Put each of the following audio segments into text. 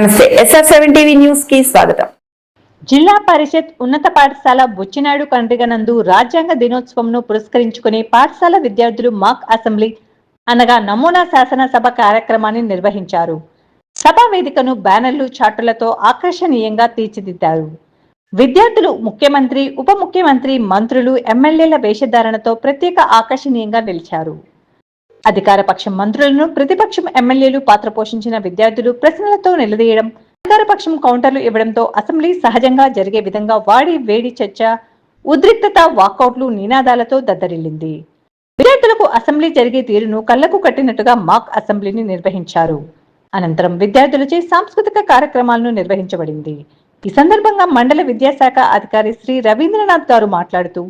నమస్తే. SR seven TV న్యూస్కి స్వాగతం. జిల్లా పరిషత్ ఉన్నత పాఠశాల బుచ్చినాయుడు కండ్రిగనందు రాజ్యాంగ దినోత్సవంను పురస్కరించుకుని పాఠశాల విద్యార్థులు మాక్ అసెంబ్లీ అనగా నమూనా శాసనసభ కార్యక్రమాన్ని నిర్వహించారు. సభా వేదికను బ్యానర్లు చాటులతో ఆకర్షణీయంగా తీర్చిదిద్దారు. విద్యార్థులు ముఖ్యమంత్రి ఉప ముఖ్యమంత్రి మంత్రులు ఎమ్మెల్యేల వేషధారణతో ప్రత్యేక ఆకర్షణీయంగా నిలిచారు. అధికార పక్షం మంత్రులను ప్రతిపక్షం ఎమ్మెల్యేలు పాత్ర పోషించిన విద్యార్థులు ప్రశ్నలతో నిలదీయడం అధికార పక్షం కౌంటర్లు ఇవ్వడంతో అసెంబ్లీ సహజంగా జరిగే విధంగా వాడి వేడి చర్చ ఉద్రిక్తత వాకౌట్లు నినాదాలతో దద్దరిల్లింది. విద్యార్థులకు అసెంబ్లీ జరిగే తీరును కళ్ళకు కట్టినట్టుగా మాక్ అసెంబ్లీని నిర్వహించారు. అనంతరం విద్యార్థులచే సాంస్కృతిక కార్యక్రమాలను నిర్వహించబడింది. ఈ సందర్భంగా మండల విద్యాశాఖ అధికారి శ్రీ రవీంద్రనాథ్ గారు మాట్లాడుతూ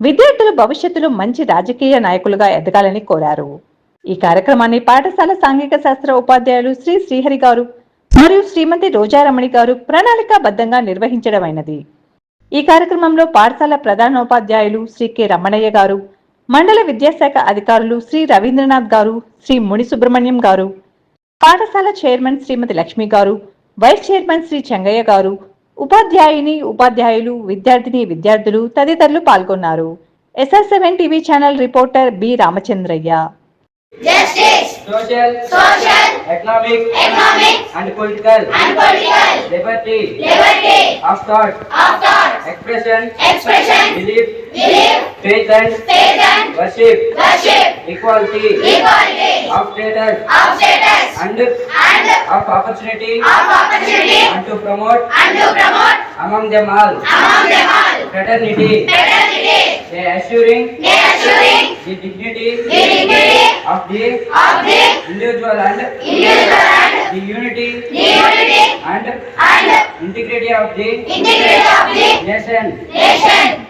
విద్యార్థులు భవిష్యత్తులో మంచి రాజకీయ నాయకులుగా ఎదగాలని కోరారు. ఈ కార్యక్రమాన్ని పాఠశాల సాంఘిక శాస్త్ర ఉపాధ్యాయులు శ్రీ శ్రీహరి గారు మరియు శ్రీమతి రోజారమణి గారు ప్రణాళికాబద్ధంగా నిర్వహించడమైనది. ఈ కార్యక్రమంలో పాఠశాల ప్రధానోపాధ్యాయులు శ్రీ కె రమణయ్య గారు మండల విద్యాశాఖ అధికారులు శ్రీ రవీంద్రనాథ్ గారు శ్రీ ముని సుబ్రహ్మణ్యం గారు పాఠశాల చైర్మన్ శ్రీమతి లక్ష్మి గారు వైస్ చైర్మన్ శ్రీ చెంగయ్య గారు ఉపాధ్యాయుని ఉపాధ్యాయులు విద్యార్థిని విద్యార్థులు తదితరులు పాల్గొన్నారు. SR seven TV channel reporter B Ramachandraiah. Justice, social, social, economic, economic, and political. and political. Liberty liberty. of thought, of thought, expression, expression, belief, belief, faith and faith and worship, worship, equality. Equality, of status. Of status, and and of opportunity, of opportunity, and to promote. And to promote. Among them all. Among them all. Fraternity, fraternity, they assuring. They assuring. The dignity. The dignity of the of the individual and individual and the unity the unity and and integrity of the integrity of the nation. nation.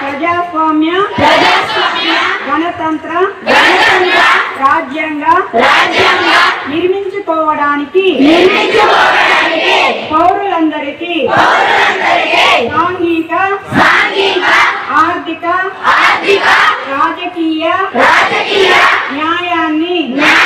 ప్రజాస్వామ్య ప్రజాస్వామ్య గణతంత్ర గణతంత్ర రాజ్యాంగ రాజ్యాంగ నిర్మించుకోవడానికి నిర్మించుకోవడానికి పౌరులందరికీ సాంఘిక ఆర్థిక ఆర్థిక రాజకీయ రాజకీయ న్యాయాన్ని న్యాయాన్ని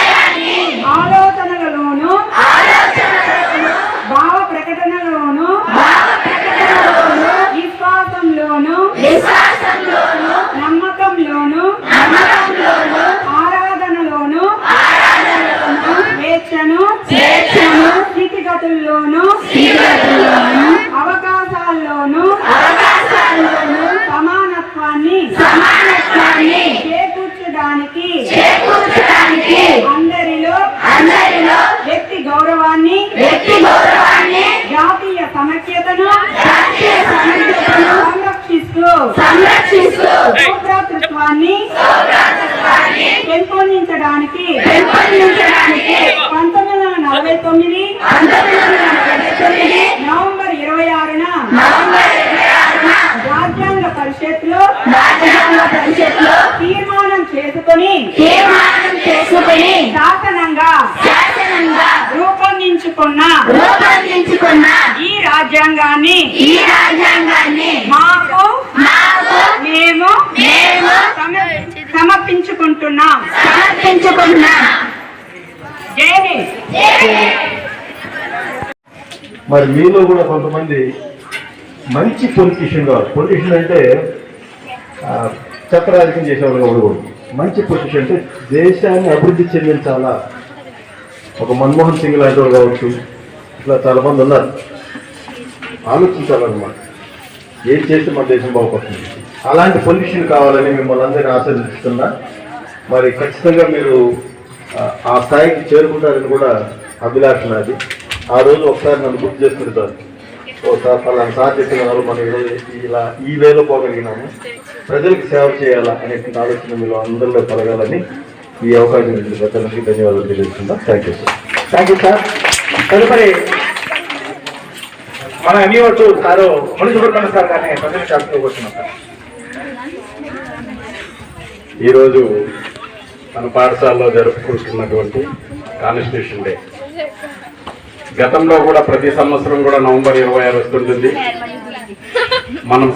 సమానత్వాన్ని సమానత్వాన్ని చేకూర్చడానికి చేకూర్చడానికి అందరిలో అందరిలో వ్యక్తి గౌరవాన్ని వ్యక్తి గౌరవాన్ని జాతీయ సమైక్యతను జాతీయ సమగ్రతను సంరక్షిస్తూ సంరక్షిస్తూ సౌభ్రాతృత్వాన్ని సౌభ్రాతృత్వాన్ని పెంపొందించడానికి పెంపొందించడానికి పంతొమ్మిది వందల నలభై తొమ్మిది పంతొమ్మిది వందల నలభై తొమ్మిది నవంబర్ ఇరవై ఆరున నవంబర్ ఇరవై ఆరున రాజ్యాంగ పరిషత్లో రూపొందించుకున్న రూపొందించుకున్న ఈ రాజ్యాంగాన్ని ఈ రాజ్యాంగాన్ని మాకు మాకు మేము మేము సమ- సమర్పించుకుంటున్నాం. సమర్పించుకున్నాం జై హింద్. మరి మీలో కూడా కొంతమంది మంచి పొలిటీషియన్ కావాలి. పొలిటీషియన్ అంటే ఆ, చెత్త రాజకీయం చేసేవాళ్ళు ఉండకూడదు మంచి పొలిటీషియన్ అంటే దేశాన్ని అభివృద్ధి చెందించాలా? ఒక మన్మోహన్ సింగ్ లాంటి వాడు కావచ్చు. ఇట్లా చాలా మంది ఉన్నారు. ఆలోచించాలన్నమాట. ఏం చేస్తే మన దేశం బాగుపడుతుంది? అలాంటి పొల్యూషన్ కావాలని మిమ్మల్ని అందరినీ ఆశీర్దిస్తున్నా మరి ఖచ్చితంగా మీరు ఆ, స్థాయికి చేరుకుంటారని కూడా అభిలాష నాది ఆ రోజు ఒకసారి నన్ను గుర్తు చేసుకుంటారు ఒకసారి పలానా సార్ చెప్పినారు మనం ఈరోజు ఇలా ఈ వేలో పోగలిగినాము. ప్రజలకు సేవ చేయాలా అనేటువంటి ఆలోచన మీరు అందరిలో కలగాలని ఈ అవకాశం ఇచ్చిన ప్రజలకి ధన్యవాదాలు తెలియజేస్తున్నా thank you sir thank you sir తదుపరి మన ఎంఈఓటు సారు ముని సుబ్రహ్మణ్య సార్ గారిని ప్రజలు కూర్చున్నాం సార్. ఈరోజు మన పాఠశాలలో జరుపుకుంటున్నటువంటి కాన్స్టిట్యూషన్ డే. గతంలో కూడా ప్రతి సంవత్సరం కూడా నవంబర్ ఇరవై ఆరు వస్తుంటుంది. మనం